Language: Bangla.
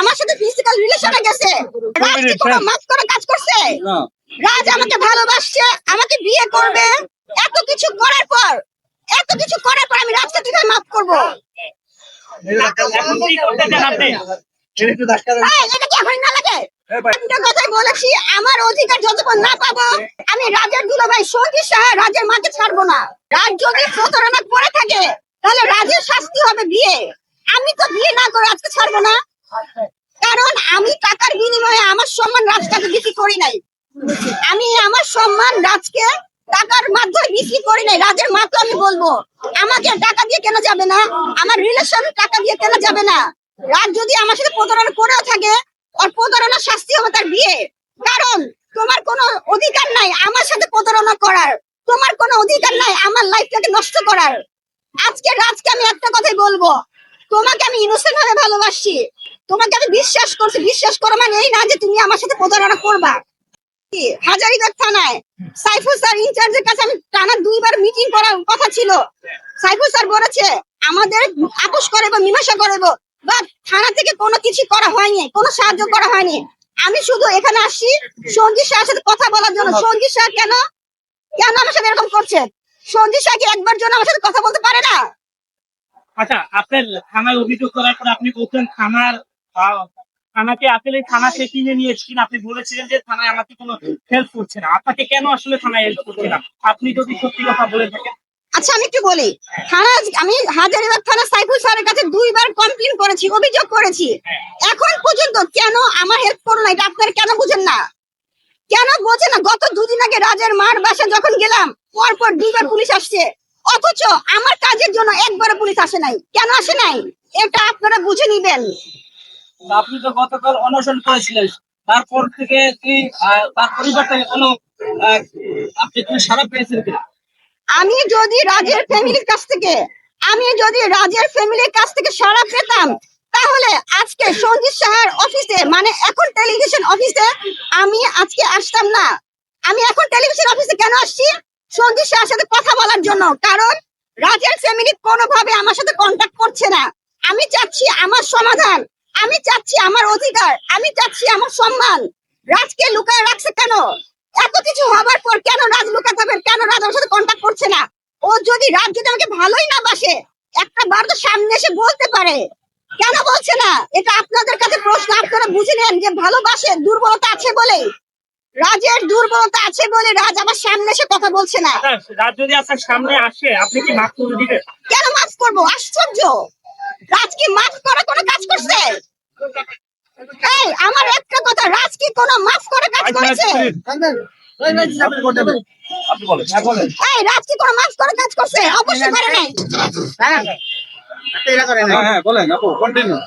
আমার সাথে ফিজিক্যাল রিলেশনে গেছে। রাজ কি কোনো মাফ করে কাজ করছে? রাজ আমাকে ভালোবাসছে আমাকে বিয়ে করবে। এত কিছু করার পর এত কিছু করার পর আমি রাজকে কীভাবে মাফ করব? এখন কি করতে চান আপনি। এই, এটা কি এখন না লাগে? একটা কথাই বলেছি আমার অধিকার যতক্ষণ না পাবো আমি রাজের দুলাভাই সঙ্গী সাহা রাজের মাকে ছাড়বো না। রাজ যদি প্রতারণা করে থাকে তাহলে রাজের শাস্তি হবে বিয়ে। আমি তো বিয়ে না করে আজকে ছাড়বো না। কারণ আমি টাকার বিনিময়ে আমার সম্মান রাজটাকে বিক্রি করি নাই। আমি আমার সম্মান রাজকে টাকার মাধ্যমে বিক্রি করি নাই। রাজের মা তো আমি বলব, আমাকে টাকা দিয়ে কেনা যাবে না? আমার রিলেশন টাকা দিয়ে কেনা যাবে না? রাজ যদি আমার সাথে প্রতারণা করেও থাকে, ওর প্রতারণার শাস্তি হবে তার বিয়ে। কারণ তোমার কোনো অধিকার নাই আমার সাথে প্রতারণা করার। তোমার কোনো অধিকার নাই আমার লাইফটাকে নষ্ট করার। আজকে রাজকে আমি একটা কথাই বলব, তোমাকে আমি ইনোসেন্ট ভাবে ভালোবাসি। তোমাকে আমি বিশ্বাস করছি, বিশ্বাস করো মানে এই না যে তুমি আমার সাথে প্রতারণা করবা। হাজারিবাগ থানায় সাইফুল স্যার ইনচার্জের কাছে আমি টানা দুইবার মিটিং করার কথা ছিল। সাইফুল স্যার বলেছে, আমাদের আপোষ করে বা মীমাংসা করব বা থানা থেকে কোনো কিছু করা হয়নি, কোনো সাহায্য করা হয়নি। আমি শুধু এখানে আসি সঞ্জিত শাহের সাথে কথা বলার জন্য। সঞ্জিত শাহ কেন? কেন আমার সাথে এরকম করছে? সঞ্জিত শাহ কি একবার জন্য আমার সাথে কথা বলতে পারে না? আচ্ছা আপনার থানায় অভিযোগ করার পর আপনি বলছেন থানার থানাকে আসলে থানা সে কিনে নিয়ে এসেছেন আপনি বলেছিলেন যে থানায় আমাকে কোনো হেল্প করছে না। আপনাকে কেন আসলে থানায় হেল্প করছে না? আপনি যদি সত্যি কথা বলে থাকেন। আচ্ছা আমি একটু বলি। থানা আমি হাজারিবাগ থানা সাইফুল স্যারের কাছে দুইবার কমপ্লেন করেছি অভিযোগ করেছি। এখন পর্যন্ত কেন আমার হেল্প করো না? এটা আপনারা কেন বুঝেন না? কেন বোঝেন না? গত দুদিন আগে রাজের মার বাসা যখন গেলাম পর পর দুইবার পুলিশ আসছে। অথচ আমার কাজের জন্য একবারও পুলিশ আসে নাই। কেন আসে নাই? এটা আপনারা বুঝে নিবেন। আপনি তো গতকাল অনশন করেছিলেন। তারপর থেকে কি তার পরিবার থেকে কোনো আপনি কোনো সারা পেয়েছেন কিনা? আমি যদি রাজের ফ্যামিলির কাছ থেকে, আমি যদি রাজের ফ্যামিলির কাছ থেকে সাড়া পেতাম, তাহলে আজকে সঞ্জিত সাহার অফিসে মানে এখন টেলিভিশন অফিসে আমি আজকে আসতাম না। আমি এখন টেলিভিশন অফিসে কেন আসছি? সঞ্জিত সাহার সাথে কথা বলার জন্য, কারণ রাজের ফ্যামিলি কোনোভাবে আমার সাথে কন্ট্যাক্ট করছে না। আমি চাচ্ছি আমার সমাধান। আমি চাচ্ছি আমার অধিকার আমি চাচ্ছি আমার সম্মান। রাজকে লুকায় রাখছে কেন? এত কিছু হবার পর কেন রাজ লুকাতে হবে? কেন রাজ আমার সাথে কন্ট্যাক্ট করছে না? ও যদি রাজ যদি আমাকে ভালোই না বাসে একটা বার তো সামনে এসে বলতে পারে। কেন বলছে না? এটা আপনাদের কাছে প্রশ্ন আপনারা বুঝে নেন যে ভালোবাসে দুর্বলতা আছে বলে। রাজের দুর্বলতা আছে বলে রাজ আমার সামনে এসে কথা বলছে না। রাত যদি আপনার সামনে আসে আপনি কি মাফ করে দিবেন? কেন মাফ করব? আশ্চর্য! রাজ কি মাফ করা কোনো কাজ করছে? এই আমার একটা কথা রাজ কি কোনো মাফ করে কাজ করেছে? আপনি বলেন। হ্যাঁ বলেন। এই রাজ কি কোনো মাফ করে কাজ করছে? অবশ্যই করে নাই। হ্যাঁ। হ্যাঁ বলেন আপু কন্টিনিউ